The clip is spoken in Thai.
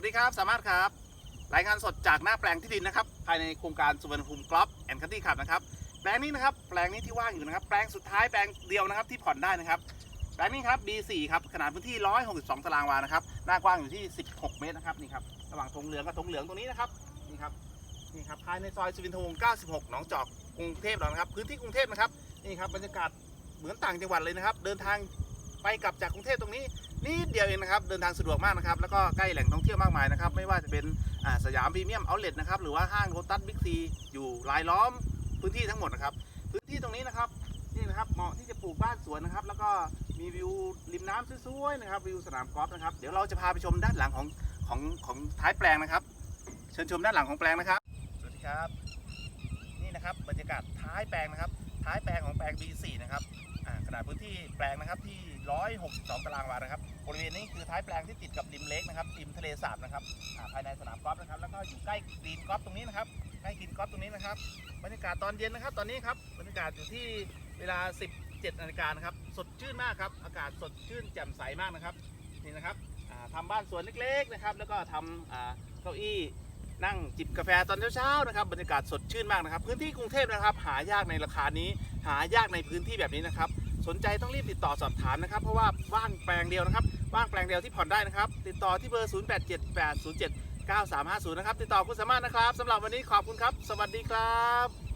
วัสดีครับสามารถครับ รายงานสดจากหน้าแปลงที่ดินนะครับ ภายในโครงการสุวรรณภูมิกรอบแอนคันตี้ขับนะครับแปลงนี้นะครับแปลงนี้ที่ว่างอยู่นะครับ แปลงสุดท้ายแปลงเดียวนะครับที่ผ่อนได้นะครับแปลงนี้ครับ B4 ครับขนาดพื้นที่ 162 ตารางวานะครับหน้ากว้างอยู่ที่ 16 เมตรนะครับนี่ครับระหว่างธงเหลืองกับธงเหลืองตรงนี้นะครับนี่ครับนี่ครับภายในซอยสุวินทวงศ์96 หนองจอกกรุงเทพเรานะครับพื้นที่กรุงเทพนะครับนี่ครับบรรยากาศเหมือนต่างจังหวัดเลยนะครับ เดินทางไปกลับจากกรุงเทพตรงนี้ นิดเดียวเองนะครับ เดินทางสะดวกมากนะครับ แล้วก็ใกล้แหล่งท่องเที่ยวมากมายนะครับ ไม่ว่าจะเป็นสยามพรีเมียมเอาท์เลนะครับ หรือว่าห้างโรตัสบิ๊กซีอยู่รายล้อมพื้นที่ทั้งหมดนะครับ พื้นที่ตรงนี้นะครับนี่นะครับเหมาะที่จะปลูกบ้านสวนนะครับ แล้วก็มีวิวริมน้ำสวยๆนะครับ วิวสนามกอล์ฟนะครับ เดี๋ยวเราจะพาไปชมด้านหลังของของของท้ายแปลงนะครับ เชิญชมด้านหลังของแปลงนะครับ สวัสดีครับ นี่นะครับบรรยากาศท้ายแปลงนะครับ ท้ายแปลงของแปลง B4 นะครับาดพื้นที่แปลงนะครับที่ 162 ตารางวานะครับบริเวณนี้คือท้ายแปลงที่ติดกับริมเล็กนะครับริมทะเลสาบนะครับภายในสนามกอล์ฟนะครับแล้วก็อยู่ใกล้กรีนกอล์ฟตรงนี้นะครับใกล้กรีนกอล์ฟตรงนี้นะครับบรรยากาศตอนเย็นนะครับ ตอนนี้ครับบรรยากาศอยู่ที่เวลา 17นาฬิกานะครับสดชื่นมากครับอากาศสดชื่นแจ่มใสมากนะครับนี่นะครับอ่าทำบ้านสวนเล็กๆนะครับแล้วก็ทำอ่าเก้าอี้นั่งจิบกาแฟตอนเช้าๆนะครับบรรยากาศสดชื่นมากนะครับ พื้นที่กรุงเทพนะครับ หายากในราคานี้ หายากในพื้นที่แบบนี้นะครับ สนใจต้องรีบติดต่อสอบถามนะครับ เพราะว่าว่างแปลงเดียวนะครับว่างแปลงเดียวที่ผ่อนได้นะครับ ติดต่อที่เบอร์ 0878079350 นะครับ ติดต่อคุณสามารถนะครับสำหรับวันนี้ขอบคุณครับ สวัสดีครับ